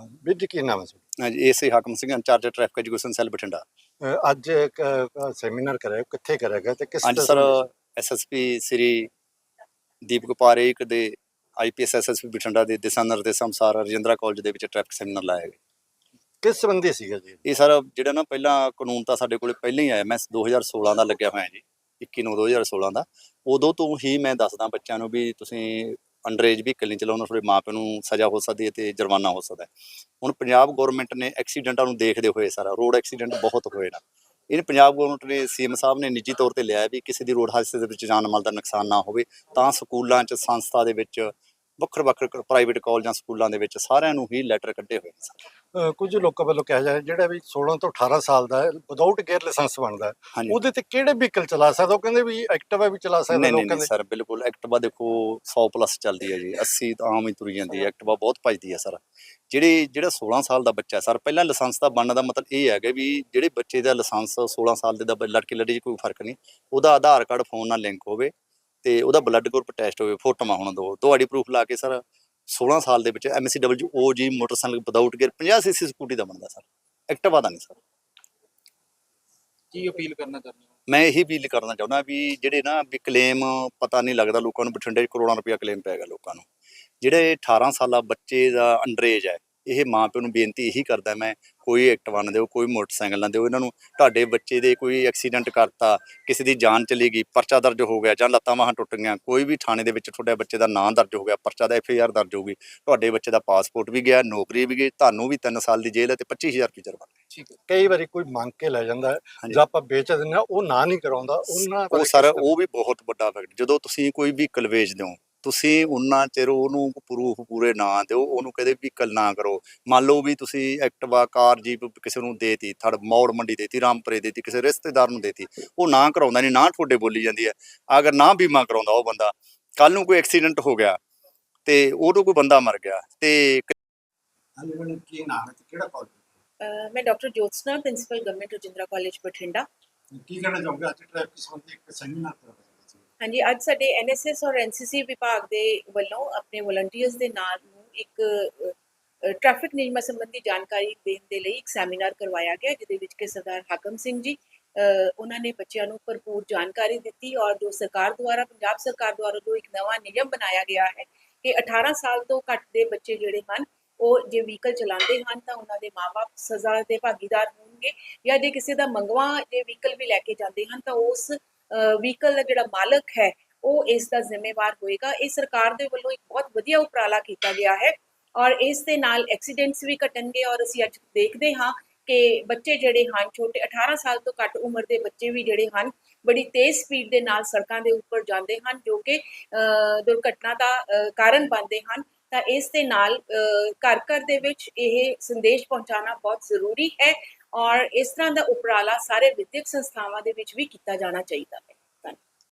ਵੀਰ ਜੀ ਕੀ ਨਾਮ ਹੈ ਤੁਹਾਡਾ? ਹਾਂਜੀ ਏਸੇ Hakam Singh incharge traffic education cell Bathinda. ਅੱਜ ਇੱਕ ਸੈਮੀਨਾਰ ਕਰਿਆ ਕਿੱਥੇ ਕਰਿਆ ਗਿਆ ਤੇ ਕਿਸ ਹਾਂਜੀ ਤਰ੍ਹਾਂ ਸਰ ਐਸਐਸਪੀ ਸ੍ਰੀ ਦੀਪਕ ਪਾਰੇਕ ਦੇ ਆਈਪੀਐਸ ਐਸਐਸਪੀ ਬਠਿੰਡਾ ਦੇ ਦਿਸ਼ਾ ਨਿਰਦੇਸ਼ਾਂ ਅਨੁਸਾਰ ਰਜਿੰਦਰਾ ਕਾਲਜ ਦੇ ਵਿੱਚ ਟ੍ਰੈਫਿਕ ਸੈਮੀਨਾਰ ਲਾਇਆ ਗਿਆ। ਕਿਸ ਸੰਬੰਧੀ ਸੀਗਾ ਜੀ? ਇਹ ਸਰ ਜਿਹੜਾ ਨਾ ਪਹਿਲਾਂ ਕਾਨੂੰਨ ਤਾਂ ਸਾਡੇ ਕੋਲੇ ਪਹਿਲਾਂ ਹੀ ਆਇਆ ਮੈਂ 2016 ਦਾ ਲੱਗਿਆ ਹੋਇਆ ਜੀ 21 ਨੂੰ 2016 ਦਾ। ਉਦੋਂ ਤੋਂ ਹੀ ਮੈਂ ਦੱਸਦਾ ਬੱਚਿਆਂ ਨੂੰ ਵੀ ਤੁਸੀਂ ਅੰਡਰੇਜ ਵੀ ਨਹੀਂ ਚਲਾਉਣਾ ਤੁਹਾਡੇ ਮਾਪਿਆਂ ਨੂੰ ਸਜ਼ਾ ਹੋ ਸਕਦੀ ਹੈ ਤੇ ਜੁਰਮਾਨਾ ਹੋ ਸਕਦਾ ਹੈ। ਹੁਣ ਪੰਜਾਬ ਗਵਰਨਮੈਂਟ ਨੇ ਐਕਸੀਡੈਂਟਾਂ ਨੂੰ ਦੇਖਦੇ ਹੋਏ ਸਾਰਾ ਰੋਡ ਐਕਸੀਡੈਂਟ ਬਹੁਤ ਹੋਏ ਨਾ। ਇਹ ਪੰਜਾਬ ਗਵਰਨਮੈਂਟ ਨੇ ਸੀਐਮ ਸਾਹਿਬ ਨੇ ਨਿੱਜੀ ਤੌਰ ਤੇ ਲਿਆ ਵੀ ਕਿਸੇ ਦੀ ਰੋਡ ਹਾਦਸੇ ਦੇ ਵਿੱਚ ਜਾਨ ਮਾਲ ਦਾ ਨੁਕਸਾਨ ਨਾ ਹੋਵੇ, ਤਾਂ ਸਕੂਲਾਂ 'ਚ, ਸੰਸਥਾ ਦੇ ਵਿੱਚ ਵੱਖਰੇ ਵੱਖਰੇ ਪ੍ਰਾਈਵੇਟ ਕਾਲਜਾਂ ਸਕੂਲਾਂ ਦੇ ਵਿੱਚ ਸਾਰਿਆਂ ਨੂੰ ਹੀ ਲੈਟਰ ਕੱਢੇ ਹੋਏ ਨੇ ਸਰ। ਕੁਝ ਲੋਕਾਂ ਵੱਲੋਂ ਕਿਹਾ ਜਾਂਦਾ ਜਿਹੜਾ ਵੀ 16 ਤੋਂ 18 ਸਾਲ ਦਾ ਵਿਦਆਊਟ ਗੇਅਰ ਲਾਇਸੈਂਸ ਬਣਦਾ ਹਾਂਜੀ। ਉਹਦੇ ਤੇ ਕਿਹੜੇ ਵਹੀਕਲ ਚਲਾ ਸਕਦਾ? ਉਹ ਕਹਿੰਦੇ ਵੀ ਐਕਟਿਵਾ ਵੀ ਚਲਾ ਸਕਦਾ ਨਹੀਂ ਨਹੀਂ ਲੋਕਾਂ ਨਹੀਂ ਦੇ ਸਰ ਬਿਲਕੁਲ ਐਕਟਿਵਾ ਦੇਖੋ 100 ਪਲੱਸ ਚੱਲਦੀ ਹੈ ਜੀ 80 ਤਾਂ ਆਮ ਹੀ ਤੁਰੀ ਜਾਂਦੀ ਹੈ ਐਕਟਿਵਾ ਬਹੁਤ ਭੱਜਦੀ ਹੈ ਸਰ ਜਿਹੜੇ ਜਿਹੜਾ 16 ਸਾਲ ਦਾ ਬੱਚਾ ਸਰ ਪਹਿਲਾਂ ਲਾਇਸੈਂਸ ਦਾ ਬਣਨ ਦਾ ਮਤਲਬ ਇਹ ਹੈਗਾ ਵੀ ਜਿਹੜੇ ਬੱਚੇ ਦਾ ਲਾਇਸੈਂਸ 16 ਸਾਲ ਦੇ ਦਾ ਬ- ਲੜਕੇ ਲੜੀ 'ਚ ਕੋਈ ਫ਼ਰਕ ਨਹੀਂ ਉਹਦਾ ਆਧਾਰ ਕਾਰਡ ਫੋਨ ਨਾਲ ਲਿੰਕ ਹੋਵੇ ਤੇ ਉਹਦਾ ਬਲੱਡ ਗਰੁੱਪ ਟੈਸਟ ਹੋਵੇ ਫੋਟੋਆਂ ਹੋਣ ਦੋ ਤੁਹਾਡੀ ਪ੍ਰੂਫ ਲਾ ਕੇ ਸਰ 16 ਸਾਲ ਦੇ ਵਿੱਚ MCW OG motorcycle without gear 50 CC scooty ਦਾ ਬਣਦਾ ਸਰ ਐਕਟਿਵਾ ਦਾ ਨਹੀਂ ਸਰ। ਕੀ ਅਪੀਲ ਕਰਨਾ ਚਾਹੁੰਦੇ ਮੈਂ ਇਹੀ ਅਪੀਲ ਕਰਨਾ ਚਾਹੁੰਦਾ ਵੀ ਜਿਹੜੇ ਨਾ ਵੀ ਕਲੇਮ ਪਤਾ ਨਹੀਂ ਲੱਗਦਾ ਲੋਕਾਂ ਨੂੰ ਬਠਿੰਡੇ 'ਚ ਕਰੋੜਾਂ ਰੁਪਇਆ ਕਲੇਮ ਪੈ ਗਿਆ ਲੋਕਾਂ ਨੂੰ। ਜਿਹੜੇ 18 ਸਾਲਾ ਬੱਚੇ ਦਾ ਅੰਡਰੇਜ ਹੈ ਇਹ ਮਾਂ ਪਿਓ ਨੂੰ ਬੇਨਤੀ ਇਹੀ ਕਰਦਾ ਮੈਂ ਕੋਈ ਐਕਟਿਵਾ ਨਾ ਦਿਓ ਕੋਈ ਮੋਟਰਸਾਈਕਲ ਨਾ ਦਿਓ ਇਹਨਾਂ ਨੂੰ ਤੁਹਾਡੇ ਬੱਚੇ ਦੇ ਕੋਈ ਐਕਸੀਡੈਂਟ ਕਰਤਾ ਕਿਸੇ ਦੀ ਜਾਨ ਚਲੀ ਗਈ ਪਰਚਾ ਦਰਜ ਹੋ ਗਿਆ ਜਾਂ ਲੱਤਾਂ ਬਾਹਾਂ ਟੁੱਟ ਗਈਆਂ ਕੋਈ ਵੀ ਥਾਣੇ ਦੇ ਵਿੱਚ ਤੁਹਾਡੇ ਬੱਚੇ ਦਾ ਨਾਂ ਦਰਜ ਹੋ ਗਿਆ ਪਰਚਾ ਦਾ ਐਫਆਈਆਰ ਦਰਜ ਹੋਊਗੀ ਤੁਹਾਡੇ ਬੱਚੇ ਦਾ ਪਾਸਪੋਰਟ ਵੀ ਗਿਆ ਨੌਕਰੀ ਵੀ ਗਈ ਤੁਹਾਨੂੰ ਵੀ 3 ਸਾਲ ਦੀ ਜੇਲ੍ਹ ਤੇ 25000 ਰੁਪਏ ਜੁਰਮਾਨਾ ਠੀਕ ਹੈ। ਕਈ ਵਾਰੀ ਕੋਈ ਮੰਗ ਕੇ ਲੈ ਜਾਂਦਾ ਹੈ। ਜਾਂ ਆਪਾਂ ਵੇਚ ਦਿੰਦੇ ਹਾਂ ਉਹ ਨਾ ਨਹੀਂ ਕਰਾਉਂਦਾ ਉਹਨਾਂ ਉਹ ਸਰ ਉਹ ਵੀ ਬਹੁਤ ਵੱਡਾ ਫੈਕਟ ਜਦੋਂ ਤੁਸੀਂ ਕੋਈ ਵਹੀਕਲ ਵੇਚਦੇ ਹੋ ਤੁਸੀਂ ਉਹਨਾਂ ਚਿਰ ਉਹਨੂੰ ਪ੍ਰੂਫ ਪੂਰੇ ਨਾ ਦਿਓ ਉਹਨੂੰ ਕਦੇ ਵਹੀਕਲ ਨਾ ਕਰੋ। ਮੰਨ ਲਓ ਵੀ ਤੁਸੀਂ ਐਕਟਿਵਾ ਕਾਰ ਜੀਪ ਕਿਸੇ ਨੂੰ ਦੇਤੀ ਥੜ ਮੌੜ ਮੰਡੀ ਦੇਤੀ ਰਾਮਪੁਰੇ ਦੇਤੀ ਕਿਸੇ ਰਿਸ਼ਤੇਦਾਰ ਨੂੰ ਦੇਤੀ ਉਹ ਨਾ ਕਰਾਉਂਦਾ ਨਹੀਂ ਨਾ ਤੁਹਾਡੇ ਬੋਲੀ ਜਾਂਦੀ ਹੈ। ਅਗਰ ਨਾ ਬੀਮਾ ਕਰਾਉਂਦਾ ਉਹ ਬੰਦਾ ਕੱਲ ਨੂੰ ਕੋਈ ਐਕਸੀਡੈਂਟ ਹੋ ਗਿਆ ਤੇ ਉਹਨੂੰ ਕੋਈ ਬੰਦਾ ਮਰ ਗਿਆ ਤੇ ਹਾਂਜੀ ਮੈਡਮ ਕੀ ਨਾਮ ਹੈ ਤੇ ਕਿਹੜਾ ਕਾਲਜ ਅਹ ਮੈਂ doctor Jyotsna principal government Rajindra college Bathinda. ਕੀ ਕਹਿਣਾ ਚਾਹੋਗੇ ਅੱਜ ਟ੍ਰੈਫਿਕ ਸੰਬੰਧੀ ਇੱਕ ਸੈਮੀਨਾਰ ਕਰਾਇਆ ਹਾਂਜੀ, ਅੱਜ ਸਾਡੇ ਐਨਐਸਐਸ ਔਰ ਐਨਸੀਸੀ ਵਿਭਾਗ ਦੇ ਵੱਲੋਂ ਆਪਣੇ ਵਲੰਟੀਅਰਸ ਦੇ ਨਾਲ ਨੂੰ ਇੱਕ ਟ੍ਰੈਫਿਕ ਨਿਯਮਾਂ ਸੰਬੰਧੀ ਜਾਣਕਾਰੀ ਦੇਣ ਦੇ ਲਈ ਇੱਕ ਸੈਮੀਨਾਰ ਕਰਵਾਇਆ ਗਿਆ, ਜਿਹਦੇ ਵਿੱਚ ਕਿ ਸਰਦਾਰ ਹਾਕਮ ਸਿੰਘ ਜੀ ਉਹਨਾਂ ਨੇ ਬੱਚਿਆਂ ਨੂੰ ਭਰਪੂਰ ਜਾਣਕਾਰੀ ਦਿੱਤੀ ਔਰ ਜੋ ਸਰਕਾਰ ਦੁਆਰਾ, ਪੰਜਾਬ ਸਰਕਾਰ ਦੁਆਰਾ ਜੋ ਇੱਕ ਨਵਾਂ ਨਿਯਮ ਬਣਾਇਆ ਗਿਆ ਹੈ ਕਿ 18 ਸਾਲ ਤੋਂ ਘੱਟ ਦੇ ਬੱਚੇ ਜਿਹੜੇ ਹਨ, ਉਹ ਜੇ ਵਹੀਕਲ ਚਲਾਉਂਦੇ ਹਨ ਤਾਂ ਉਹਨਾਂ ਦੇ ਮਾਪੇ ਸਜ਼ਾ ਦੇ ਭਾਗੀਦਾਰ ਹੋਣਗੇ ਜਾਂ ਜੇ ਕਿਸੇ ਦਾ ਮੰਗਵਾ ਜੇ ਵਹੀਕਲ ਵੀ ਲੈ ਕੇ ਜਾਂਦੇ ਹਨ ਤਾਂ ਉਸ ਵਹੀਕਲ ਦਾ ਜਿਹੜਾ ਮਾਲਕ ਹੈ ਉਹ ਇਸ ਦਾ ਜ਼ਿੰਮੇਵਾਰ ਹੋਏਗਾ। ਇਹ ਸਰਕਾਰ ਦੇ ਵੱਲੋਂ ਇੱਕ ਬਹੁਤ ਵਧੀਆ ਉਪਰਾਲਾ ਕੀਤਾ ਗਿਆ ਹੈ ਔਰ ਇਸ ਦੇ ਨਾਲ ਐਕਸੀਡੈਂਟਸ ਵੀ ਘਟਣਗੇ ਔਰ ਅਸੀਂ ਅੱਜ ਦੇਖਦੇ ਹਾਂ ਕਿ ਬੱਚੇ ਜਿਹੜੇ ਹਨ ਛੋਟੇ 18 ਸਾਲ ਤੋਂ ਘੱਟ ਉਮਰ ਦੇ ਬੱਚੇ ਵੀ ਜਿਹੜੇ ਹਨ ਬੜੀ ਤੇਜ਼ ਸਪੀਡ ਦੇ ਨਾਲ ਸੜਕਾਂ ਦੇ ਉੱਪਰ ਜਾਂਦੇ ਹਨ ਜੋ ਕਿ ਅ, ਦੁਰਘਟਨਾ ਦਾ ਅ, ਕਾਰਨ ਬਣਦੇ ਹਨ। ਤਾਂ ਇਸ ਦੇ ਨਾਲ ਘਰ ਘਰ ਦੇ ਵਿੱਚ ਇਹ ਸੰਦੇਸ਼ ਪਹੁੰਚਾਉਣਾ ਬਹੁਤ ਜ਼ਰੂਰੀ ਹੈ ਔਰ ਇਸ ਤਰ੍ਹਾਂ ਦਾ ਉਪਰਾਲਾ ਸਾਰੇ ਵਿਦਿਅਕ ਸੰਸਥਾਵਾਂ ਦੇ ਵਿੱਚ ਵੀ ਕੀਤਾ ਜਾਣਾ ਚਾਹੀਦਾ ਹੈ।